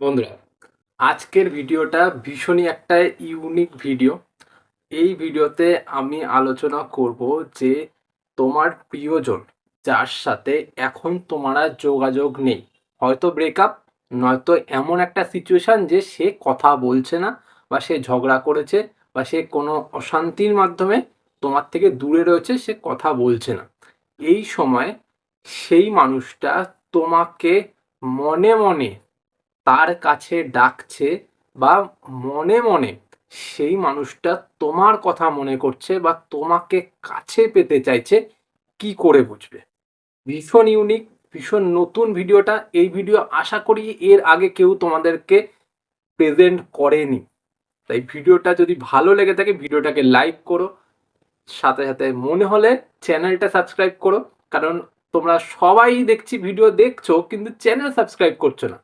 বন্ধুরা, আজকের ভিডিওটা ভীষণই একটা ইউনিক ভিডিও এই ভিডিওতে আমি আলোচনা করব যে তোমার প্রিয়জন, যার সাথে এখন তোমার আর যোগাযোগ নেই, হয়তো ব্রেকআপ নয়তো এমন একটা সিচুয়েশান যে সে কথা বলছে না, বা সে ঝগড়া করেছে, বা সে কোনো অশান্তির মাধ্যমে তোমার থেকে দূরে রয়েছে, সে কথা বলছে না। এই সময় সেই মানুষটা তোমাকে মনে মনে তার কাছে ডাকছে বা মনে মনে সেই মানুষটা তোমার কথা মনে করছে বা তোমাকে কাছে পেতে চাইছে, কি করে বুঝবে? ভীষণ ইউনিক ভীষণ নতুন ভিডিওটা। এই ভিডিও আশা করি এর আগে কেউ তোমাদেরকে প্রেজেন্ট করেনি। তাই ভিডিওটা যদি ভালো লেগে থাকে, ভিডিওটাকে লাইক করো। সাথে সাথে মনে হলে চ্যানেলটা সাবস্ক্রাইব করো। কারণ তোমরা সবাই দেখছি ভিডিও দেখছ, কিন্তু চ্যানেল সাবস্ক্রাইব করছ না।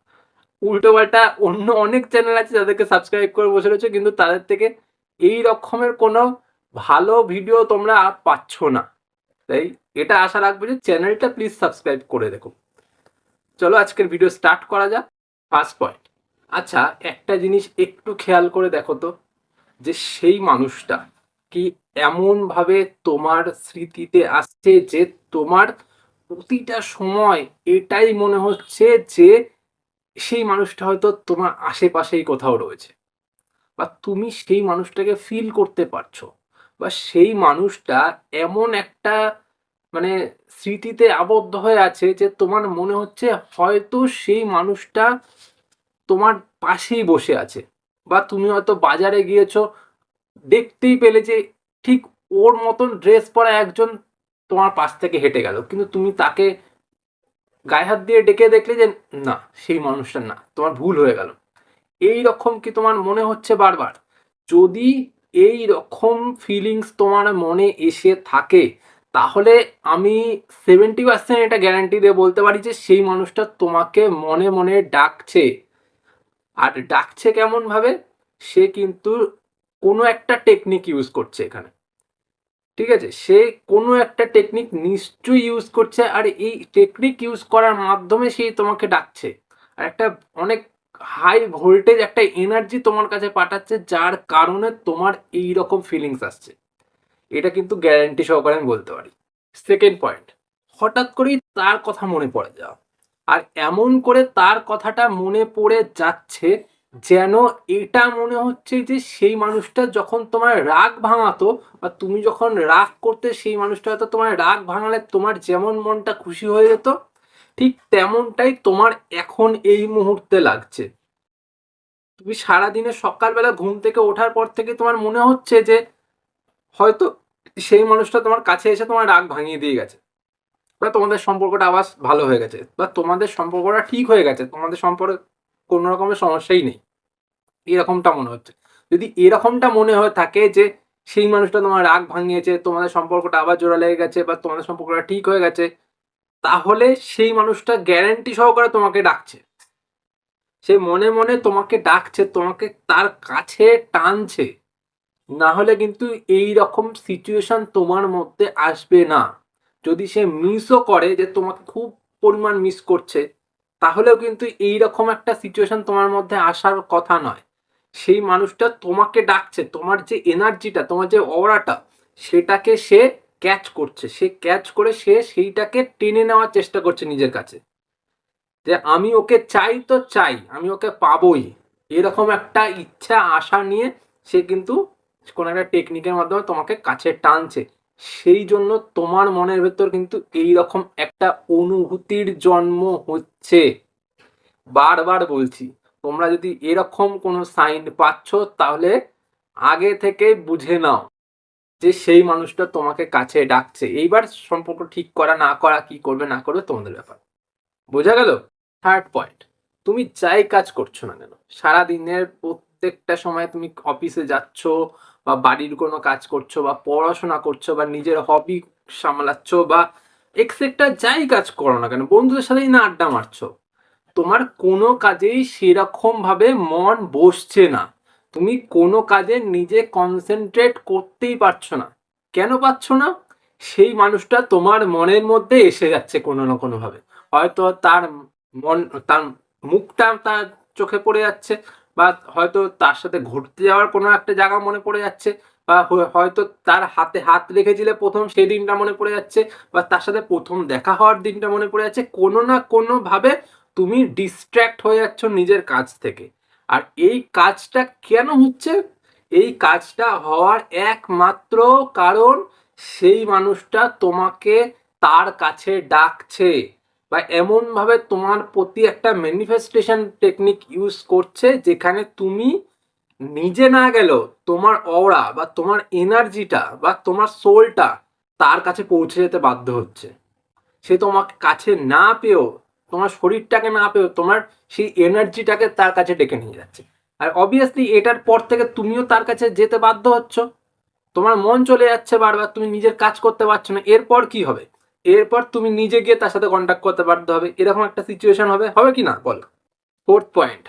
উল্টো পাল্টা অন্য অনেক চ্যানেল আছে যাদেরকে সাবস্ক্রাইব করে বসে রয়েছে, কিন্তু তাদের থেকে এই রকমের কোনো ভালো ভিডিও তোমরা পাচ্ছ না। তাই এটা আশা রাখবে যে চ্যানেলটা প্লিজ সাবস্ক্রাইব করে দেখো চলো আজকের ভিডিও স্টার্ট করা যাক। ফার্স্ট পয়েন্ট আচ্ছা একটা জিনিস একটু খেয়াল করে দেখো তো, যে সেই মানুষটা কি এমনভাবে তোমার স্মৃতিতে আসছে যে তোমার প্রতিটা সময় এটাই মনে হচ্ছে যে সেই মানুষটা হয়তো তোমার আশেপাশেই কোথাও রয়েছে। বা তুমি সেই মানুষটাকে ফিল করতে পারছ। বা সেই মানুষটা এমন একটা মানে স্মৃতিতে আবদ্ধ হয়ে আছে যে তোমার মনে হচ্ছে হয়তো সেই মানুষটা তোমার পাশেই বসে আছে। বা তুমি হয়তো বাজারে গিয়েছো, দেখতেই পেলে যে ঠিক ওর মতন ড্রেস পরা একজন তোমার পাশ থেকে হেঁটে গেল। কিন্তু তুমি তাকে গায়ে হাত দিয়ে ডেকে দেখলে যে, না, সেই মানুষটা না, তোমার ভুল হয়ে গেল। এই রকম কি তোমার মনে হচ্ছে বারবার? যদি এই রকম ফিলিংস তোমার মনে এসে থাকে, তাহলে আমি সেভেন্টি পার্সেন্ট এটা গ্যারান্টি দিয়ে বলতে পারি যে, সেই মানুষটা তোমাকে মনে মনে ডাকছে। আর ডাকছে কেমন ভাবে সে কিন্তু কোনো একটা টেকনিক ইউজ করছে এখানে। ঠিক আছে? সে কোনো একটা টেকনিক নিশ্চয়ই ইউজ করছে আর এই টেকনিক ইউজ করার মাধ্যমে সেই তোমাকে ডাকছে। আর একটা অনেক হাই ভোল্টেজ একটা এনার্জি তোমার কাছে পাঠাচ্ছে যার কারণে তোমার এই রকম ফিলিংস আসছে। এটা কিন্তু গ্যারান্টি সহকারে আমি বলতে পারি। সেকেন্ড পয়েন্ট হঠাৎ করেই তার কথা মনে পড়ে যাওয়া। আর এমন করে তার কথাটা মনে পড়ে যাচ্ছে যেন এটা মনে হচ্ছে যে সেই মানুষটা যখন তোমার রাগ ভাঙাতো বা তুমি যখন রাগ করতে সেই মানুষটা হয়তো তোমার রাগ ভাঙালে তোমার যেমন মনটা খুশি হয়ে যেত, ঠিক তেমনটাই তোমার এখন এই মুহূর্তে লাগছে। তুমি সারাদিনে সকালবেলা ঘুম থেকে ওঠার পর থেকে তোমার মনে হচ্ছে যে হয়তো সেই মানুষটা তোমার কাছে এসে তোমার রাগ ভাঙিয়ে দিয়ে গেছে। বা তোমাদের সম্পর্কটা আবার ভালো হয়ে গেছে, বা তোমাদের সম্পর্কটা ঠিক হয়ে গেছে, তোমাদের সম্পর্কে কোনো রকমের সমস্যাই নেই। এরকমটা মনে হচ্ছে। যদি এরকমটা মনে হয়ে থাকে যে সেই মানুষটা তোমার রাগ ভাঙিয়েছে, তোমাদের সম্পর্কটা আবার জোড়া লেগে গেছে বা তোমাদের সম্পর্কটা ঠিক হয়ে গেছে, তাহলে সেই মানুষটা গ্যারান্টি সহকারে তোমাকে ডাকছে। সে মনে মনে তোমাকে ডাকছে, তোমাকে তার কাছে টানছে। না হলে কিন্তু এই রকম সিচুয়েশন তোমার মধ্যে আসবে না। যদি সে মিসও করে যে তোমাকে খুব পরিমাণ মিস করছে, তাহলেও কিন্তু এই রকম একটা সিচুয়েশন তোমার মধ্যে আসার কথা নয়। সেই মানুষটা তোমাকে ডাকছে, তোমার যে এনার্জিটা, তোমার যে অরাটা, সেটাকে সে ক্যাচ করছে। সে ক্যাচ করে সে সেইটাকে টেনে নেওয়ার চেষ্টা করছে নিজের কাছে। যে আমি ওকে চাই তো চাই, আমি ওকে পাবোই। এরকম একটা ইচ্ছা, আশা নিয়ে সে কিন্তু কোনো একটা টেকনিকের মাধ্যমে তোমাকে কাছে টানছে। সেই জন্য তোমার মনের ভেতর কিন্তু এই রকম একটা অনুভূতির জন্ম হচ্ছে। বারবার বলছি তোমরা যদি এরকম কোনো সাইন পাচ্ছ, তাহলে আগে থেকে বুঝে নাও যে সেই মানুষটা তোমাকে কাছে ডাকছে। এইবার সম্পর্ক ঠিক করা, না করা, কি করবে, না করবে, তোমাদের ব্যাপার। বোঝা গেল? থার্ড পয়েন্ট তুমি যাই কাজ করছ না কেন, সারাদিনের প্রত্যেকটা সময় তুমি অফিসে যাচ্ছ বা বাড়ির কোনো কাজ করছ বা পড়াশোনা করছ বা নিজের হবি সামলাচ্ছ বা এক্সেট্রা যাই কাজ করো না কেন, বন্ধুদের সাথেই না আড্ডা মারছো। তোমার কোনো কাজেই সেরকমভাবে মন বসছে না। তুমি কোনো কাজে নিজে কনসেন্ট্রেট করতেই পারছ না। কেন পারছ না? সেই মানুষটা তোমার মনের মধ্যে এসে যাচ্ছে কোনো না কোনোভাবে। হয়তো তার মন, তার মুখটা তার চোখে পড়ে যাচ্ছে বা হয়তো তার সাথে ঘুরতে যাওয়ার কোনো একটা জায়গা মনে পড়ে যাচ্ছে বা হয়তো তার হাতে হাত রেখেছিলে প্রথম, সেই দিনটা মনে পড়ে যাচ্ছে বা তার সাথে প্রথম দেখা হওয়ার দিনটা মনে পড়ে যাচ্ছে। কোনো না কোনো ভাবে তুমি ডিস্ট্র্যাক্ট হয়ে যাচ্ছ নিজের কাজ থেকে। আর এই কাজটা কেন হচ্ছে? এই কাজটা হওয়ার একমাত্র কারণ সেই মানুষটা তোমাকে তার কাছে ডাকছে বা এমনভাবে তোমার প্রতি একটা ম্যানিফেস্টেশন টেকনিক ইউজ করছে যেখানে তুমি নিজে না গেলেও তোমার অওরা বা তোমার এনার্জিটা বা তোমার সোলটা তার কাছে পৌঁছে যেতে বাধ্য হচ্ছে। সে তোমাকে কাছে না পেয়েও তোমার শরীরটাকে না পেয়েও তোমার সেই এনার্জিটাকে তার কাছে ডেকে নিয়ে যাচ্ছে। আর অবভিয়াসলি এটার পর থেকে তুমিও তার কাছে যেতে বাধ্য হচ্ছ। তোমার মন চলে যাচ্ছে বারবার, তুমি নিজের কাজ করতে পারছ না। এরপর কি হবে? এরপর তুমি নিজে গিয়ে তার সাথে কন্ট্যাক্ট করতে বাধ্য হবে। এরকম একটা সিচুয়েশন হবে। হবে কি না? বলো। ফোর্থ পয়েন্ট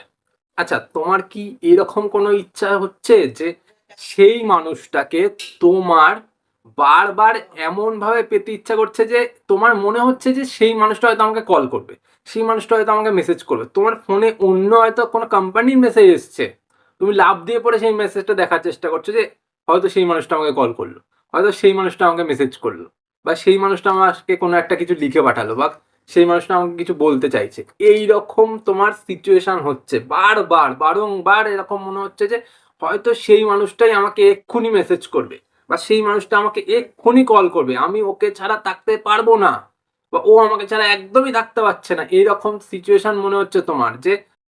আচ্ছা তোমার কি এরকম কোনো ইচ্ছা হচ্ছে যে সেই মানুষটাকে তোমার বারবার এমন ভাবে পেতে ইচ্ছা করছে যে তোমার মনে হচ্ছে যে সেই মানুষটা হয়তো আমাকে কল করবে? সেই মানুষটা হয়তো আমাকে মেসেজ করবে। তোমার ফোনে অন্য হয়তো কোনো কোম্পানির মেসেজ এসছে। তুমি লাভ দিয়ে পরে সেই মেসেজটা দেখার চেষ্টা করছ যে, হয়তো সেই মানুষটা আমাকে কল করল, হয়তো সেই মানুষটা আমাকে মেসেজ করল, বা সেই মানুষটা আমাকে কোনো একটা কিছু লিখে পাঠালো, বা সেই মানুষটা আমাকে কিছু বলতে চাইছে। এই রকম তোমার সিচুয়েশন হচ্ছে বারবার, বারংবার এরকম মনে হচ্ছে যে, হয়তো সেই মানুষটাই আমাকে এক্ষুনি মেসেজ করবে, বা সেই মানুষটা আমাকে এক্ষুনি কল করবে। আমি ওকে ছাড়া থাকতে পারব না। বা ও আমাকে ছাড়া একদমই থাকতে পারছে না। এইরকম সিচুয়েশন মনে হচ্ছে তোমার যে,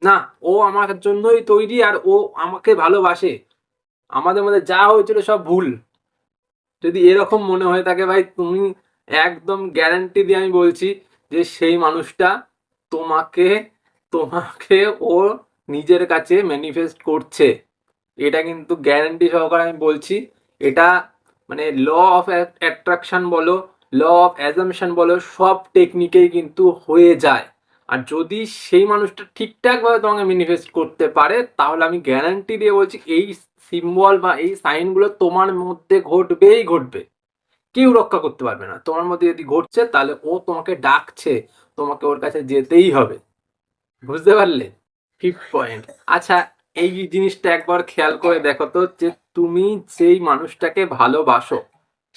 না, ও আমার জন্যই তৈরি আর ও আমাকে ভালোবাসে। আমাদের মধ্যে যা হয়েছিল সব ভুল। যদি এরকম মনে হয়ে থাকে, ভাই, তুমি একদম গ্যারান্টি দিয়ে আমি বলছি যে, সেই মানুষটা তোমাকে তোমাকে ও নিজের কাছে ম্যানিফেস্ট করছে। এটা কিন্তু গ্যারান্টি সহকারে আমি বলছি। এটা মানে ল অফ অ্যাট্রাকশন বলো ল অফ অ্যাজামশন বলো সব টেকনিকেই কিন্তু হয়ে যায়। আর যদি সেই মানুষটা ঠিকঠাকভাবে তোমাকে ম্যানিফেস্ট করতে পারে, তাহলে আমি গ্যারান্টি দিয়ে বলছি এই সিম্বল বা এই সাইনগুলো তোমার মধ্যে ঘটবেই ঘটবে। কেউ রক্ষা করতে পারবে না। তোমার মধ্যে যদি ঘটছে, তাহলে ও তোমাকে ডাকছে, তোমাকে ওর কাছে যেতেই হবে। বুঝতে পারলে? ফিফ পয়েন্ট আচ্ছা এই জিনিসটা একবার খেয়াল করে দেখো তো যে তুমি যেই মানুষটাকে ভালোবাসো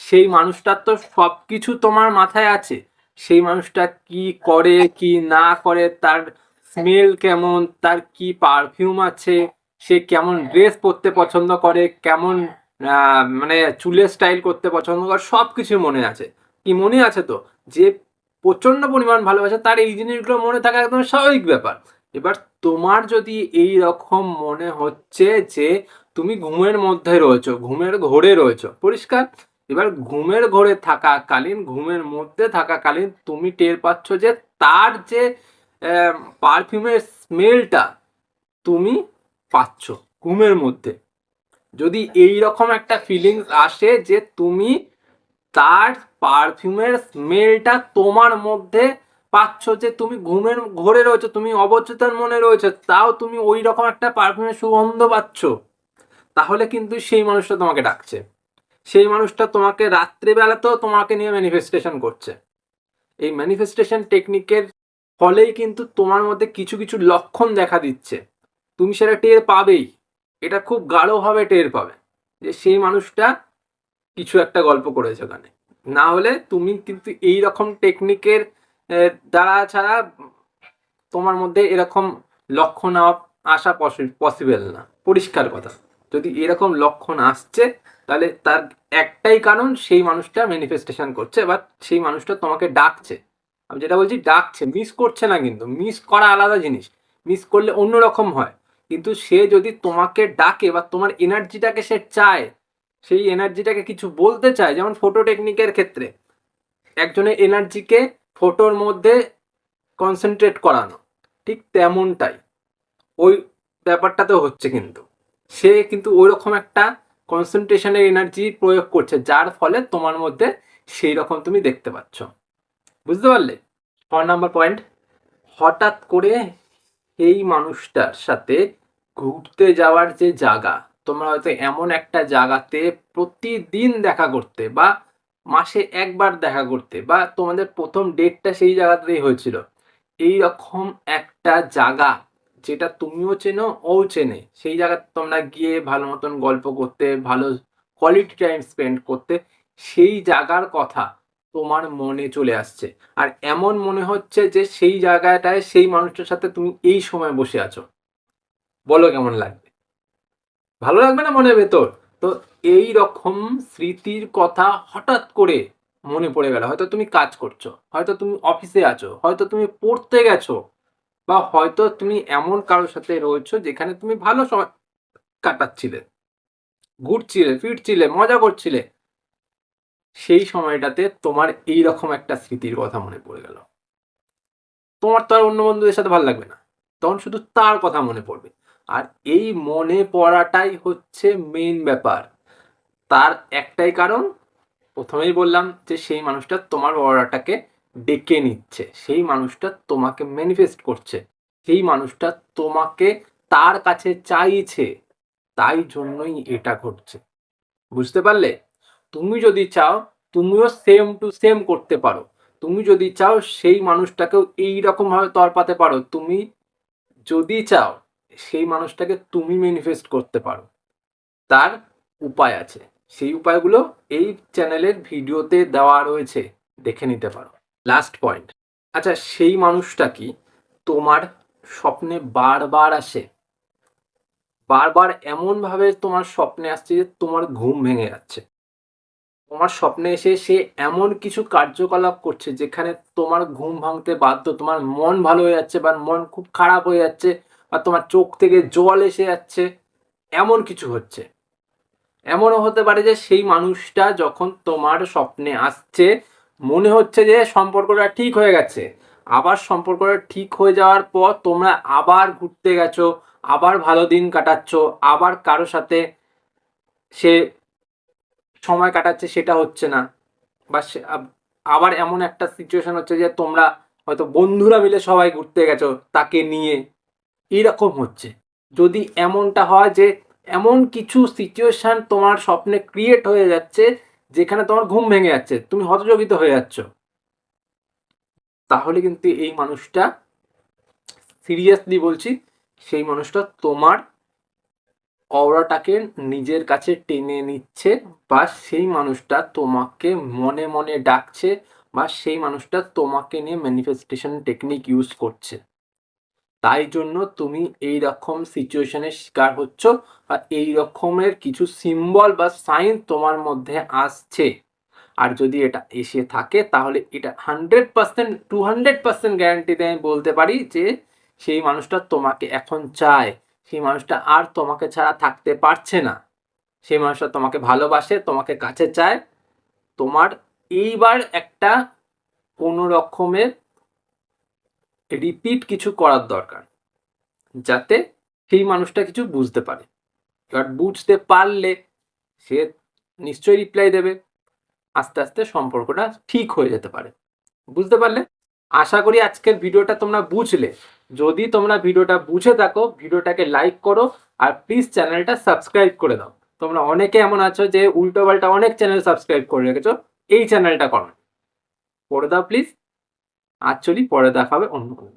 সেই মানুষটার তো সব কিছু তোমার মাথায় আছে। সেই মানুষটা কি করে, কি না করে, তার স্মেল কেমন, তার কি পারফিউম আছে, সে কেমন ড্রেস পরতে পছন্দ করে, কেমন মানে চুলের স্টাইল করতে পছন্দ করে সব কিছু মনে আছে। কি মনে আছে তো? যে প্রচণ্ড পরিমাণ ভালোবাসে, তার এই জিনিসগুলো মনে থাকা একদম স্বাভাবিক ব্যাপার। এবার তোমার যদি এই রকম মনে হচ্ছে যে, তুমি ঘুমের মধ্যে রয়েছো, ঘুমের ঘোরে রয়েছো, পরিষ্কার? এবার ঘুমের ঘোরে থাকাকালীন, ঘুমের মধ্যে থাকাকালীন তুমি টের পাচ্ছ যে তার যে পারফিউমের স্মেলটা তুমি পাচ্ছ ঘুমের মধ্যে। যদি এই রকম একটা ফিলিংস আসে যে তুমি তার পারফিউমের স্মেলটা তোমার মধ্যে পাচ্ছ যে তুমি ঘুমের ঘোরে রয়েছো, তুমি অবচেতন মনে রয়েছে, তাও তুমি ওই রকম একটা পারফিউমের সুগন্ধ পাচ্ছ, তাহলে কিন্তু সেই মানুষটা তোমাকে ডাকছে। সেই মানুষটা তোমাকে রাত্রেবেলাতেও তোমাকে নিয়ে ম্যানিফেস্টেশন করছে। এই ম্যানিফেস্টেশন টেকনিকের ফলেই কিন্তু তোমার মধ্যে কিছু কিছু লক্ষণ দেখা দিচ্ছে। তুমি সেটা টের পাবেই। এটা খুব গাঢ়ভাবে টের পাবে যে সেই মানুষটা কিছু একটা গল্প করেছে ওখানে। না হলে তুমি কিন্তু এই রকম টেকনিকের দ্বারা ছাড়া তোমার মধ্যে এরকম লক্ষণ আসা পসিবল না। পরিষ্কার কথা। যদি এরকম লক্ষণ আসছে, তাহলে তার একটাই কারণ সেই মানুষটা ম্যানিফেস্টেশন করছে বা সেই মানুষটা তোমাকে ডাকছে। আমি যেটা বলছি, ডাকছে মিস করছে না কিন্তু মিস করা আলাদা জিনিস। মিস করলে অন্য রকম হয়। কিন্তু সে যদি তোমাকে ডাকে বা তোমার এনার্জিটাকে সে চায়, সেই এনার্জিটাকে কিছু বলতে চায়, যেমন ফটো টেকনিকের ক্ষেত্রে, একজনের এনার্জিকে ফটোর মধ্যে কনসেন্ট্রেট করানো, ঠিক তেমনটাই। ওই ব্যাপারটাতেও হচ্ছে কিন্তু। সে কিন্তু ওই রকম একটা কনসেন্ট্রেশনের এনার্জি প্রয়োগ করছে, যার ফলে তোমার মধ্যে সেই রকম তুমি দেখতে পাচ্ছ। বুঝতে পারলে? ছ নাম্বার পয়েন্ট হঠাৎ করে এই মানুষটার সাথে ঘুরতে যাওয়ার যে জায়গা, তোমরা হয়তো এমন একটা জায়গাতে প্রতিদিন দেখা করতে বা মাসে একবার দেখা করতে বা তোমাদের প্রথম ডেটটা সেই জায়গাতেই হয়েছিল। এই রকম একটা জায়গা যেটা তুমিও চেনো ও চেনে। সেই জায়গায় তোমরা গিয়ে ভালো মতন গল্প করতে, ভালো কোয়ালিটি টাইম স্পেন্ড করতে, সেই জায়গার কথা তোমার মনে চলে আসছে। আর এমন মনে হচ্ছে যে সেই জায়গাটায় সেই মানুষটার সাথে তুমি এই সময় বসে আছো। বলো কেমন লাগবে? ভালো লাগবে না মনের ভেতর? তো এই রকম স্মৃতির কথা হঠাৎ করে মনে পড়ে গেল। হয়তো তুমি কাজ করছ, হয়তো তুমি অফিসে আছো, হয়তো তুমি পড়তে গেছো বা হয়তো তুমি এমন কারোর সাথে রয়েছো যেখানে তুমি ভালো সময় কাটাচ্ছিলে, ঘুরছিলে, ফিরছিলে, মজা করছিলে, সেই সময়টাতে তোমার এই রকম একটা স্মৃতির কথা মনে পড়ে গেল। তোমার তো আর অন্য বন্ধুদের সাথে ভালো লাগবে না, তখন শুধু তার কথা মনে পড়বে। আর এই মনে পড়াটাই হচ্ছে মেইন ব্যাপার। তার একটাই কারণ, প্রথমেই বললাম যে সেই মানুষটা তোমার অর্ডারটাকে ডেকে নিচ্ছে। সেই মানুষটা তোমাকে ম্যানিফেস্ট করছে। সেই মানুষটা তোমাকে তার কাছে চাইছে। তাই জন্যই এটা ঘটছে। বুঝতে পারলে? তুমি যদি চাও, তুমিও সেম টু সেম করতে পারো। তুমি যদি চাও, সেই মানুষটাকেও এইরকম ভাবে তরপাতে পারো। তুমি যদি চাও, সেই মানুষটাকে তুমি ম্যানিফেস্ট করতে পারো। তার উপায় আছে। সেই উপায়গুলো এই চ্যানেলের ভিডিওতে দেওয়া রয়েছে। দেখে নিতে পারো। লাস্ট পয়েন্ট আচ্ছা সেই মানুষটা কি তোমার স্বপ্নে বারবার আসে? বারবার এমনভাবে তোমার স্বপ্নে আসছে যে তোমার ঘুম ভেঙে যাচ্ছে। তোমার স্বপ্নে এসে সে এমন কিছু কার্যকলাপ করছে যেখানে তোমার ঘুম ভাঙতে বাধ্য, তোমার মন ভালো হয়ে যাচ্ছে বা মন খুব খারাপ হয়ে যাচ্ছে বা তোমার চোখ থেকে জল এসে যাচ্ছে, এমন কিছু হচ্ছে। এমনও হতে পারে যে সেই মানুষটা যখন তোমার স্বপ্নে আসছে মনে হচ্ছে যে সম্পর্কটা ঠিক হয়ে গেছে। আবার সম্পর্কটা ঠিক হয়ে যাওয়ার পর তোমরা আবার ঘুরতে গেছো, আবার ভালো দিন কাটাচ্ছ, আবার কারও সাথে সে সময় কাটাচ্ছে সেটা হচ্ছে না। বা আবার এমন একটা সিচুয়েশন হচ্ছে যে তোমরা হয়তো বন্ধুরা মিলে সবাই ঘুরতে গেছো তাকে নিয়ে। এরকম হচ্ছে। যদি এমনটা হয় যে এমন কিছু সিচুয়েশান তোমার স্বপ্নে ক্রিয়েট হয়ে যাচ্ছে যেখানে তোমার ঘুম ভেঙে যাচ্ছে, তুমি হতযোগিত হয়ে যাচ্ছ। তাহলে কিন্তু এই মানুষটা সিরিয়াসলি বলছি, সেই মানুষটা তোমার অওরাটাকে নিজের কাছে টেনে নিচ্ছে বা সেই মানুষটা তোমাকে মনে মনে ডাকছে বা সেই মানুষটা তোমাকে নিয়ে ম্যানিফেস্টেশন টেকনিক ইউজ করছে। তাই জন্য তুমি এই রকম সিচুয়েশনের শিকার হচ্ছ আর এই রকমের কিছু সিম্বল বা সাইন তোমার মধ্যে আসছে। আর যদি এটা এসে থাকে, তাহলে এটা hundred percent to hundred percent গ্যারান্টিতে আমি বলতে পারি যে সেই মানুষটা তোমাকে এখন চায়। সেই মানুষটা আর তোমাকে ছাড়া থাকতে পারছে না। সেই মানুষটা তোমাকে ভালোবাসে, তোমাকে কাছে চায়। তোমার এইবার একটা কোনো রকমের রিপিট কিছু করার দরকার, যাতে সেই মানুষটা কিছু বুঝতে পারে। এবার বুঝতে পারলে সে নিশ্চয়ই রিপ্লাই দেবে, আস্তে আস্তে সম্পর্কটা ঠিক হয়ে যেতে পারে। বুঝতে পারলে? আশা করি আজকের ভিডিওটা তোমরা বুঝলে। যদি তোমরা ভিডিওটা বুঝে থাকো, ভিডিওটাকে লাইক করো আর প্লিজ চ্যানেলটা সাবস্ক্রাইব করে দাও। তোমরা অনেকে এমন আছো যে উল্টো পাল্টা অনেক চ্যানেল সাবস্ক্রাইব করে রেখেছো, এই চ্যানেলটা করো। করে দাও প্লিজ আর পরে দেখাবে অন্য কোনো।